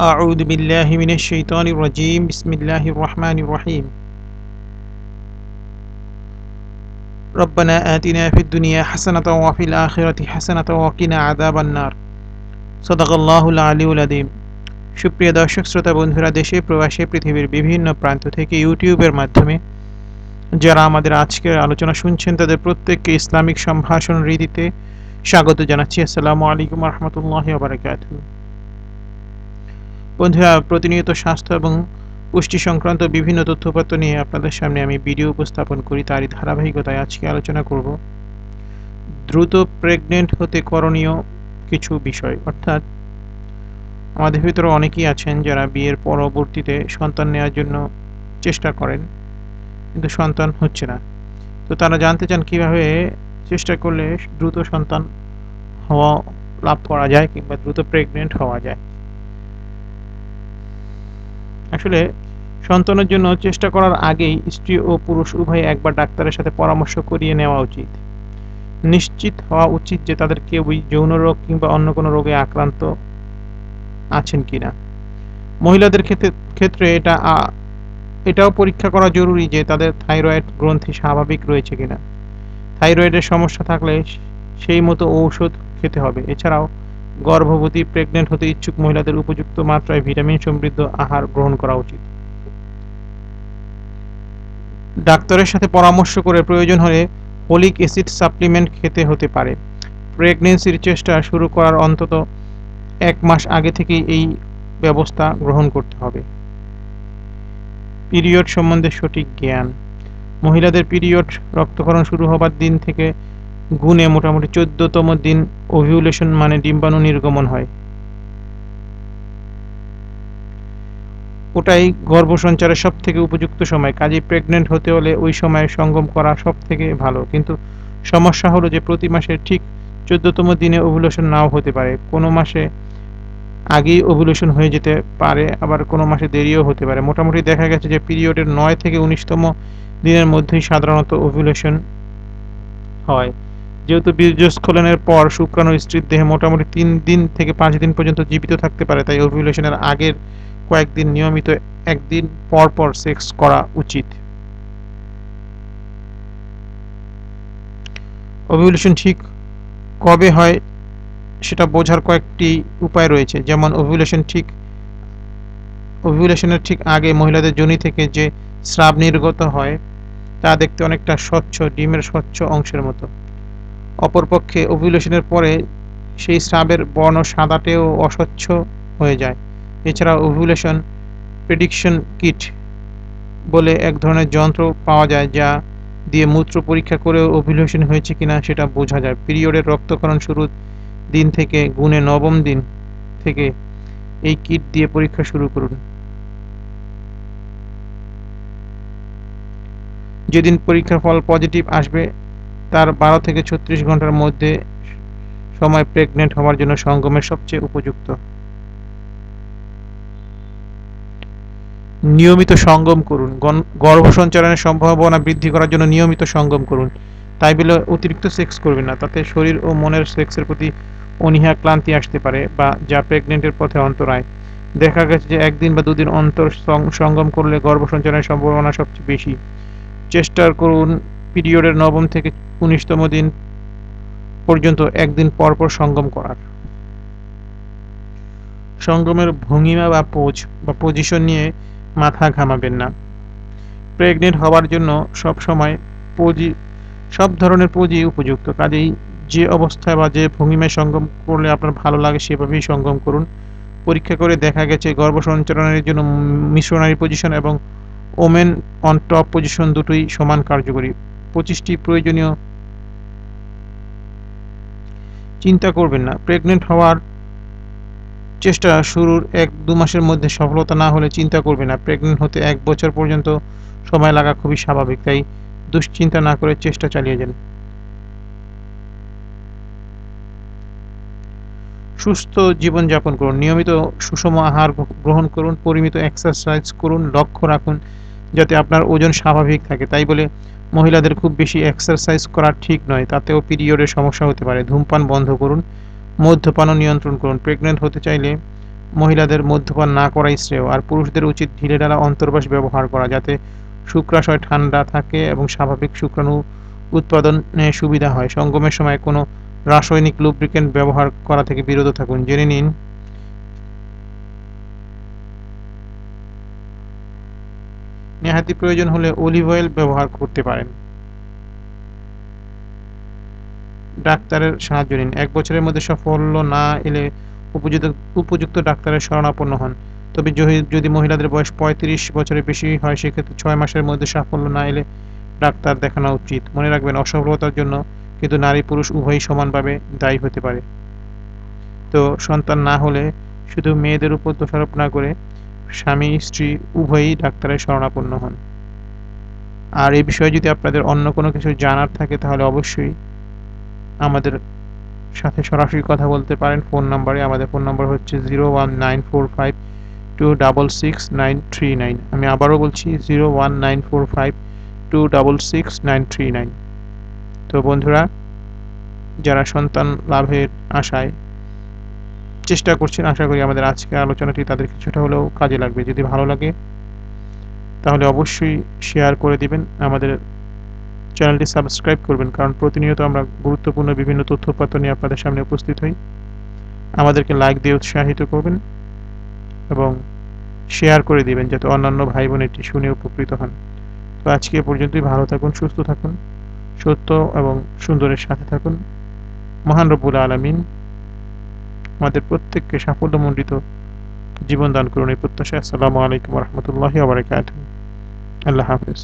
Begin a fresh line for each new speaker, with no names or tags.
أعوذ بالله من الشيطان الرجيم بسم الله الرحمن الرحيم ربنا آتنا في الدنيا حسنة وفي الآخرة حسنة وقنا عذاب النار صدق الله العلي العظيم সুপ্রিয় দর্শক শ্রোতা বন্ধুরা দেশে প্রবাসে পৃথিবীর বিভিন্ন প্রান্ত থেকে ইউটিউবের মাধ্যমে যারা আমাদের আজকের আলোচনা শুনছেন তাদের প্রত্যেককে ইসলামিক সম্ভাষণ রীতিতে স্বাগত জানাচ্ছি আসসালামু আলাইকুম রহমতুল্লাহ বারাকাতু বন্ধুরা, প্রতিনিয়ত স্বাস্থ্য এবং পুষ্টি সংক্রান্ত বিভিন্ন তথ্যপত্র নিয়ে আপনাদের সামনে আমি ভিডিও উপস্থাপন করি। তারই ধারাবাহিকতায় আজকে আলোচনা করব। দ্রুত প্রেগনেন্ট হতে করণীয় কিছু বিষয়, অর্থাৎ আমাদের ভিতরে অনেকেই আছেন যারা বিয়ের পরবর্তীতে সন্তান নেওয়ার জন্য চেষ্টা করেন, কিন্তু সন্তান হচ্ছে না। তো তারা জানতে চান কীভাবে চেষ্টা করলে দ্রুত সন্তান হওয়া, লাভ করা যায় কিংবা দ্রুত প্রেগনেন্ট হওয়া যায়। আসলে সন্তানের জন্য চেষ্টা করার আগেই স্ত্রী ও পুরুষ উভয় একবার ডাক্তারের সাথে পরামর্শ করিয়ে নেওয়া উচিত। নিশ্চিত হওয়া উচিত যে তাদের কেউই যৌন রোগ কিংবা অন্য কোনো রোগে আক্রান্ত আছেন কিনা। মহিলাদের ক্ষেত্রে ক্ষেত্রে এটা এটাও পরীক্ষা করা জরুরি যে তাদের থাইরয়েড গ্রন্থি স্বাভাবিক রয়েছে কিনা। থাইরয়েডের সমস্যা থাকলে সেই মতো ঔষধ খেতে হবে। এছাড়াও গর্ভবতী প্রেগনেন্ট হতে ইচ্ছুক মহিলাদের উপযুক্ত মাত্রায় ভিটামিন সমৃদ্ধ আহার গ্রহণ করা উচিত। ডাক্তারের সাথে পরামর্শ করে প্রয়োজন হলে হোলিক অ্যাসিড সাপ্লিমেন্ট খেতে হতে পারে। প্রেগনেন্সির চেষ্টা শুরু করার অন্তত এক মাস আগে থেকেই এই ব্যবস্থা গ্রহণ করতে হবে। পিরিয়ড সম্বন্ধে সঠিক জ্ঞান। মহিলাদের পিরিয়ড রক্তক্ষরণ শুরু হবার দিন থেকে গুণে মোটামুটি চোদ্দতম দিন ওভিউলেশন মানে ডিম্বাণু নির্গমন হয়। ওটাই গর্ভসঞ্চারের সব থেকে উপযুক্ত সময়। কাজে প্রেগনেন্ট হতে হলে ওই সময় সঙ্গম করা সব থেকে ভালো। কিন্তু সমস্যা হলো যে প্রতি মাসে ঠিক চোদ্দতম দিনে ওভুলেশন নাও হতে পারে। কোনো মাসে আগেই ওভুলেশন হয়ে যেতে পারে, আবার কোনো মাসে দেরিও হতে পারে। মোটামুটি দেখা গেছে যে পিরিয়ডের নয় থেকে উনিশতম দিনের মধ্যেই সাধারণত ওভুলেশন হয়। যেহেতু বীর্যস্খলনের পর শুক্রাণু স্ত্রীর দেহে মোটামুটি তিন দিন থেকে পাঁচ দিন পর্যন্ত জীবিত থাকতে পারে, তাই ওভুলেশনের আগের কয়েকদিন নিয়মিত একদিন পর পর সেক্স করা উচিত। ওভুলেশন ঠিক কবে হয় সেটা বোঝার কয়েকটি উপায় রয়েছে। যেমন ওভুলেশন ঠিক ওভুলেশনের ঠিক আগে মহিলাদের জনি থেকে যে স্রাব নির্গত হয়, তা দেখতে অনেকটা স্বচ্ছ, ডিমের স্বচ্ছ অংশের মতো। অপরপক্ষে ওভুলেশনের পরে সেই স্রাবের বর্ণ সাদাটেও অস্বচ্ছ হয়ে যায়। এছাড়া ওভুলেশন প্রেডিকশন কিট বলে এক ধরনের যন্ত্র পাওয়া যায় যা দিয়ে মূত্র পরীক্ষা করে ওভুলেশন হয়েছে কিনা সেটা বোঝা যায়। পিরিয়ডের রক্তকরণ শুরুর দিন থেকে গুণে নবম দিন থেকে এই কিট দিয়ে পরীক্ষা শুরু করুন। যেদিন পরীক্ষার ফল পজিটিভ আসবে তার বারো থেকে ছত্রিশ ঘণ্টার মধ্যে সময় প্রেগনেন্ট হওয়ার জন্য সঙ্গমের সবচেয়ে উপযুক্ত। নিয়মিত সঙ্গম করুন। গর্ভ সঞ্চালনের সম্ভাবনা বৃদ্ধি করার জন্য নিয়মিত সঙ্গম করুন। তাই বলে অতিরিক্ত সেক্স করবেন না, তাতে শরীর ও মনের সেক্সের প্রতি অনীহা, ক্লান্তি আসতে পারে বা যা প্রেগনেন্টের পথে অন্তরায়। দেখা গেছে যে একদিন বা দুদিন অন্তর সঙ্গম করলে গর্ভ সঞ্চালনের সম্ভাবনা সবচেয়ে বেশি। চেষ্টা করুন পিরিয়ডের নবম থেকে উনিশতম দিন পর্যন্ত একদিন পরপর সঙ্গম করার। সঙ্গমের ভঙ্গিমা বা পোজ বা পজিশন নিয়ে মাথা ঘামাবেন না। প্রেগনেন্ট হওয়ার জন্য সব সময় পুঁজি সব ধরনের পুঁজি উপযুক্ত। কাজেই যে অবস্থায় বা যে ভঙ্গিমায় সঙ্গম করলে আপনার ভালো লাগে, সেভাবেই সঙ্গম করুন। পরীক্ষা করে দেখা গেছে গর্ভ সঞ্চালনের জন্য মিশ্রনারী পজিশন এবং ওমেন অন টপ পজিশন দুটোই সমান কার্যকরী। পঁচিশটি প্রয়োজনীয় চিন্তা করবেন না। প্রেগনেন্ট হওয়ার চেষ্টা শুরুর এক দু মাসের মধ্যে সফলতা না হলে চিন্তা করবে না। প্রেগনেন্ট হতে এক বছর পর্যন্ত সময় লাগা খুবই স্বাভাবিক, তাই দুশ্চিন্তা না করে চেষ্টা চালিয়ে যান। সুস্থ জীবনযাপন করুন। নিয়মিত সুষম আহার গ্রহণ করুন, পরিমিত এক্সারসাইজ করুন, লক্ষ্য রাখুন, যাতে আপনার ওজন স্বাভাবিক থাকে। তাই বলে মহিলাদের খুব বেশি এক্সারসাইজ করা ঠিক নয়, তাতেও পিরিয়ডের সমস্যা হতে পারে। ধূমপান বন্ধ করুন, মদ্যপানও নিয়ন্ত্রণ করুন। প্রেগনেন্ট হতে চাইলে মহিলাদের মদ্যপান না করাই শ্রেয়, আর পুরুষদের উচিত ঢিলেঢালা অন্তর্বাস ব্যবহার করা যাতে শুক্রাশয় ঠান্ডা থাকে এবং স্বাভাবিক শুক্রাণু উৎপাদনে সুবিধা হয়। সঙ্গমের সময় কোনো রাসায়নিক লুব্রিকেন্ট ব্যবহার করা থেকে বিরত থাকুন। জেনে নিন নেহাতি প্রয়োজন হলে অলিভ অয়েল ব্যবহার করতে পারেন। ডাক্তারের সাহায্য নিন। এক বছরের মধ্যে সাফল্য না এলে উপযুক্ত উপযুক্ত ডাক্তারের শরণাপন্ন হন। তবে যদি- মহিলাদের বয়স পঁয়ত্রিশ বছরের বেশি হয়, সেক্ষেত্রে ছয় মাসের মধ্যে সাফল্য না এলে ডাক্তার দেখানো উচিত। মনে রাখবেন, অসফলতার জন্য কিন্তু নারী পুরুষ উভয়ই সমানভাবে দায়ী হতে পারে। তো সন্তান না হলে শুধু মেয়েদের উপর দোষারোপ না করে স্বামী, স্ত্রী, উভয়ই ডাক্তারের শরণাপন্ন হন। আর এই বিষয়ে যদি আপনাদের অন্য কোনো কিছু জানার থাকে, তাহলে অবশ্যই আমাদের সাথে সরাসরি কথা বলতে পারেন। ফোন নাম্বারে, আমাদের ফোন নাম্বার হচ্ছে zero one nine four five two double six nine three nine. আমি আবারও বলছি, zero one nine four five two double six nine three nine. তো বন্ধুরা, যারা সন্তান লাভের আশায় চেষ্টা করছেন, আশা করি আমাদের আজকের আলোচনাটি তাদের কিছুটা হলেও কাজে লাগবে। যদি ভালো লাগে, তাহলে অবশ্যই শেয়ার করে দিবেন। আমাদের চ্যানেলটি সাবস্ক্রাইব করবেন, কারণ প্রতিনিয়ত আমরা গুরুত্বপূর্ণ বিভিন্ন তথ্যপত্র নিয়ে আপনাদের সামনে উপস্থিত হই। আমাদেরকে লাইক দিয়ে উৎসাহিত করবেন এবং শেয়ার করে দিবেন, যাতে অন্যান্য ভাই বোন এটি শুনে উপকৃত হন। তো আজকে পর্যন্তই, ভালো থাকুন, সুস্থ থাকুন, সত্য এবং সুন্দরের সাথে থাকুন। মহান রব্বুল আলমিন আমাদের প্রত্যেককে সাফল্যমণ্ডিত জীবন দান করুন। এই প্রত্যাশা আসসালামু আলাইকুম রহমতুল্লাহ আবরকাত আল্লাহ হাফিজ।